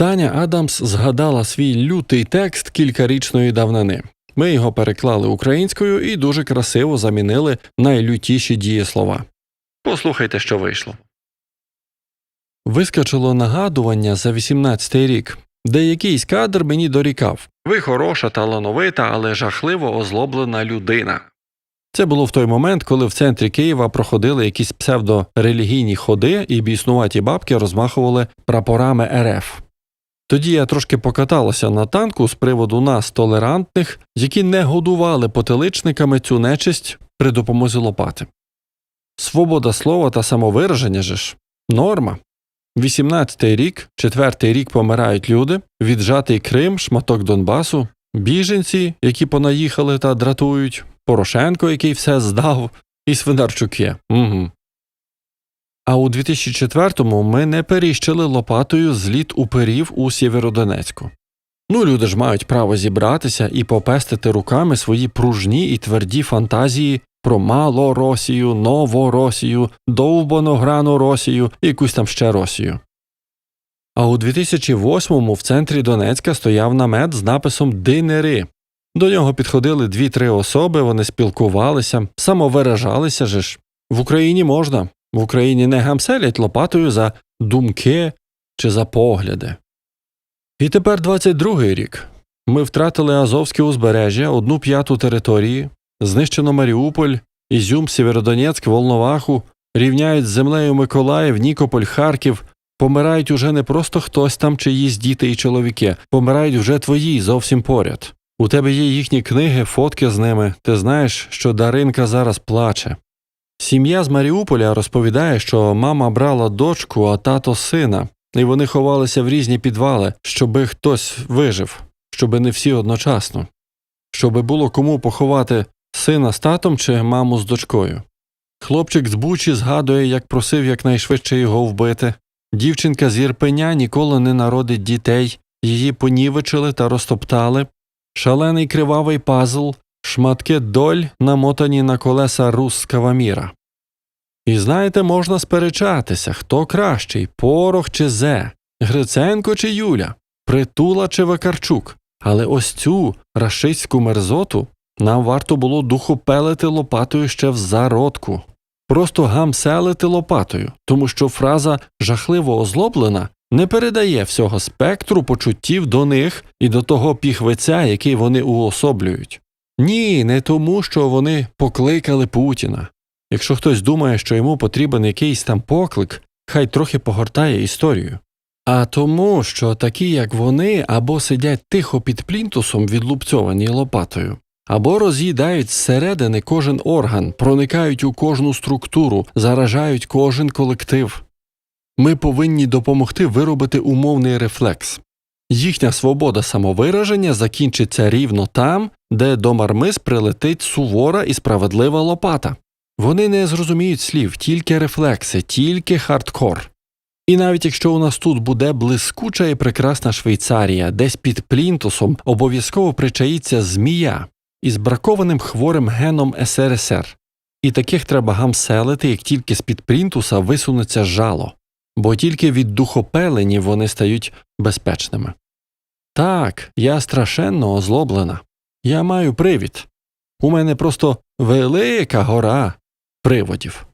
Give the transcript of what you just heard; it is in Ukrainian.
Таня Адамс згадала свій лютий текст кількарічної давнини. Ми його переклали українською і дуже красиво замінили найлютіші дієслова. Послухайте, що вийшло. Вискочило нагадування за 18-й рік, де якийсь кадр мені дорікав. Ви хороша, талановита, але жахливо озлоблена людина. Це було в той момент, коли в центрі Києва проходили якісь псевдорелігійні ходи, і біснуваті бабки розмахували прапорами РФ. Тоді я трошки покаталася на танку з приводу нас, толерантних, які не годували потиличниками цю нечисть при допомозі лопати. Свобода слова та самовираження же ж норма. 18-й рік, четвертий рік помирають люди, віджатий Крим, шматок Донбасу, біженці, які понаїхали та дратують, Порошенко, який все здав, і Свинарчук є. Угу. А у 2004-му ми не періщили лопатою зліт уперів у Сєвєродонецьку. Ну, люди ж мають право зібратися і попестити руками свої пружні і тверді фантазії про Малоросію, Новоросію, довбанограну Росію і якусь там ще Росію. А у 2008-му в центрі Донецька стояв намет з написом Динери. До нього підходили дві-три особи, вони спілкувалися, самовиражалися же ж. В Україні можна, в Україні не гамселять лопатою за думки чи за погляди. І тепер 22-й рік. Ми втратили Азовське узбережжя, одну п'яту території, знищено Маріуполь, Ізюм, Сєвєродонецьк, Волноваху, рівняють з землею Миколаїв, Нікополь, Харків. Помирають уже не просто хтось там чиїсь діти і чоловіки, помирають вже твої зовсім поряд. У тебе є їхні книги, фотки з ними. Ти знаєш, що Даринка зараз плаче. Сім'я з Маріуполя розповідає, що мама брала дочку, а тато сина, і вони ховалися в різні підвали, щоби хтось вижив, щоби не всі одночасно, щоби було кому поховати сина з татом чи маму з дочкою. Хлопчик з Бучі згадує, як просив якнайшвидше його вбити. Дівчинка з Єрпеня ніколи не народить дітей, її понівечили та розтоптали. Шалений кривавий пазл, шматки доль, намотані на колеса русского міра. І знаєте, можна сперечатися, хто кращий Порох чи Зе, Гриценко чи Юля, Притула чи Вакарчук. Але ось цю рашистську мерзоту нам варто було духопелити лопатою ще в зародку. Просто гамселити лопатою, тому що фраза жахливо озлоблена не передає всього спектру почуттів до них і до того піхвиця, який вони уособлюють. Ні, не тому, що вони покликали Путіна. Якщо хтось думає, що йому потрібен якийсь там поклик, хай трохи погортає історію. А тому, що такі, як вони, або сидять тихо під плінтусом, відлупцьовані лопатою, або роз'їдають зсередини кожен орган, проникають у кожну структуру, заражають кожен колектив. Ми повинні допомогти виробити умовний рефлекс. Їхня свобода самовираження закінчиться рівно там, де до мармиз прилетить сувора і справедлива лопата. Вони не зрозуміють слів, тільки рефлекси, тільки хардкор. І навіть якщо у нас тут буде блискуча і прекрасна Швейцарія, десь під плінтусом обов'язково причаїться змія із бракованим хворим геном СРСР, і таких треба гамселити, як тільки з під плінтуса висунеться жало, бо тільки від духопелені вони стають безпечними. Так, я страшенно озлоблена. Я маю привід. У мене просто велика гора приводів.